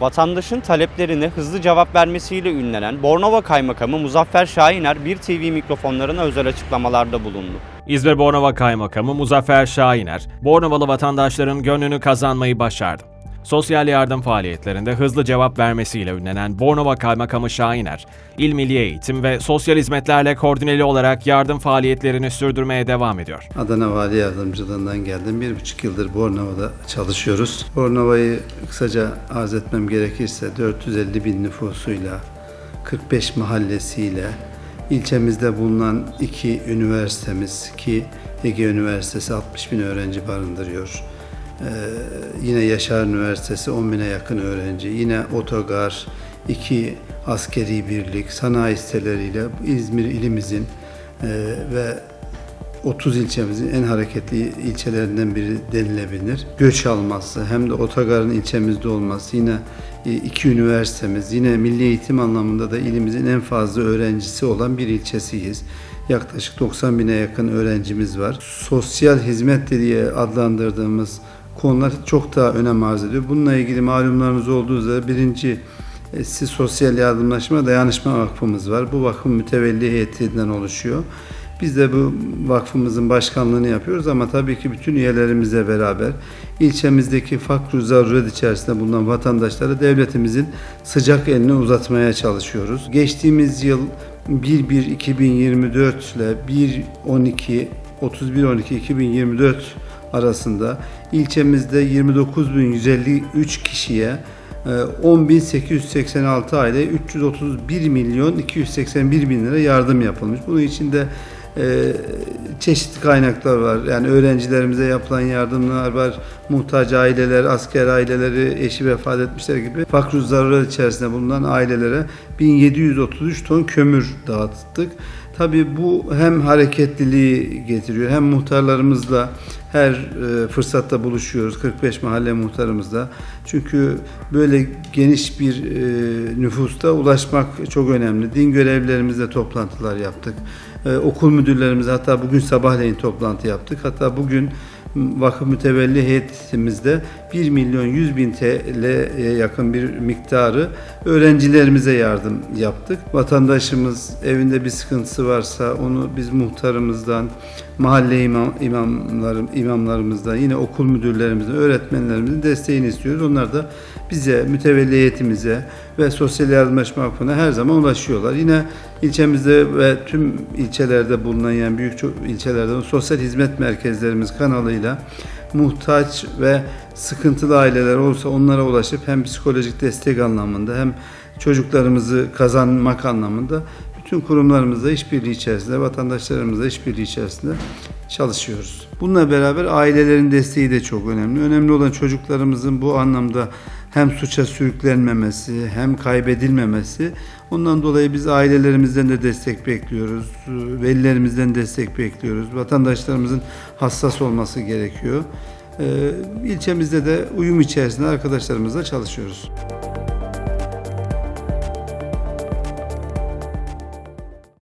Vatandaşın taleplerine hızlı cevap vermesiyle ünlenen Bornova Kaymakamı Muzaffer Şahiner bir TV mikrofonlarına özel açıklamalarda bulundu. İzmir Bornova Kaymakamı Muzaffer Şahiner, Bornovalı vatandaşların gönlünü kazanmayı başardı. Sosyal yardım faaliyetlerinde hızlı cevap vermesiyle ünlenen Bornova Kaymakamı Şahiner, İl Milli Eğitim ve Sosyal Hizmetlerle koordineli olarak yardım faaliyetlerini sürdürmeye devam ediyor. Adana Vali Yardımcılığından geldim. Bir buçuk yıldır Bornova'da çalışıyoruz. Bornova'yı kısaca arz etmem gerekirse 450 bin nüfusuyla, 45 mahallesiyle, ilçemizde bulunan iki üniversitemiz ki Ege Üniversitesi 60 bin öğrenci barındırıyor. Ee, yine Yaşar Üniversitesi 10 bine yakın öğrenci. Yine otogar, iki askeri birlik, sanayi siteleriyle İzmir ilimizin e, ve 30 ilçemizin en hareketli ilçelerinden biri denilebilir. Göç alması hem de otogarın ilçemizde olması yine e, iki üniversitemiz yine milli eğitim anlamında da ilimizin en fazla öğrencisi olan bir ilçesiyiz. Yaklaşık 90 bine yakın öğrencimiz var. Sosyal hizmet diye adlandırdığımız konular çok daha önem arz ediyor. Bununla ilgili malumlarınız olduğu üzere birinci e, siz Sosyal Yardımlaşma Dayanışma Vakfımız var. Bu vakfın mütevelli heyetinden oluşuyor. Biz de bu vakfımızın başkanlığını yapıyoruz ama tabii ki bütün üyelerimizle beraber ilçemizdeki fakr zaruret içerisinde bulunan vatandaşlara devletimizin sıcak elini uzatmaya çalışıyoruz. Geçtiğimiz yıl 1-1-2024 ile 1-12 31-12-2024 arasında ilçemizde 29.153 kişiye e, 10.886 aile 331 milyon 281 bin lira yardım yapılmış. Bunun içinde e, çeşitli kaynaklar var. Yani öğrencilerimize yapılan yardımlar var. Muhtaç aileler, asker aileleri, eşi vefat etmişler gibi fakr zaruret içerisinde bulunan ailelere 1733 ton kömür dağıttık. Tabii bu hem hareketliliği getiriyor hem muhtarlarımızla her e, fırsatta buluşuyoruz 45 mahalle muhtarımızla. Çünkü böyle geniş bir e, nüfusta ulaşmak çok önemli. Din görevlilerimizle toplantılar yaptık. E, okul müdürlerimizle hatta bugün sabahleyin toplantı yaptık. Hatta bugün vakıf mütevelli heyetimizde 1 milyon 100 bin TL'ye yakın bir miktarı öğrencilerimize yardım yaptık. Vatandaşımız evinde bir sıkıntısı varsa onu biz muhtarımızdan, mahalle imam, imamlarım, imamlarımızdan, yine okul müdürlerimizden, öğretmenlerimizin desteğini istiyoruz. Onlar da bize, mütevelli heyetimize ve Sosyal Yardımlaşma Vakfı'na her zaman ulaşıyorlar. Yine ilçemizde ve tüm ilçelerde bulunan yani büyük çok ilçelerde sosyal hizmet merkezlerimiz kanalıyla muhtaç ve sıkıntılı aileler olsa onlara ulaşıp hem psikolojik destek anlamında hem çocuklarımızı kazanmak anlamında bütün kurumlarımızla işbirliği içerisinde, vatandaşlarımızla işbirliği içerisinde çalışıyoruz. Bununla beraber ailelerin desteği de çok önemli. Önemli olan çocuklarımızın bu anlamda hem suça sürüklenmemesi hem kaybedilmemesi. Ondan dolayı biz ailelerimizden de destek bekliyoruz. Velilerimizden destek bekliyoruz. Vatandaşlarımızın hassas olması gerekiyor. Ee, ilçemizde de uyum içerisinde arkadaşlarımızla çalışıyoruz.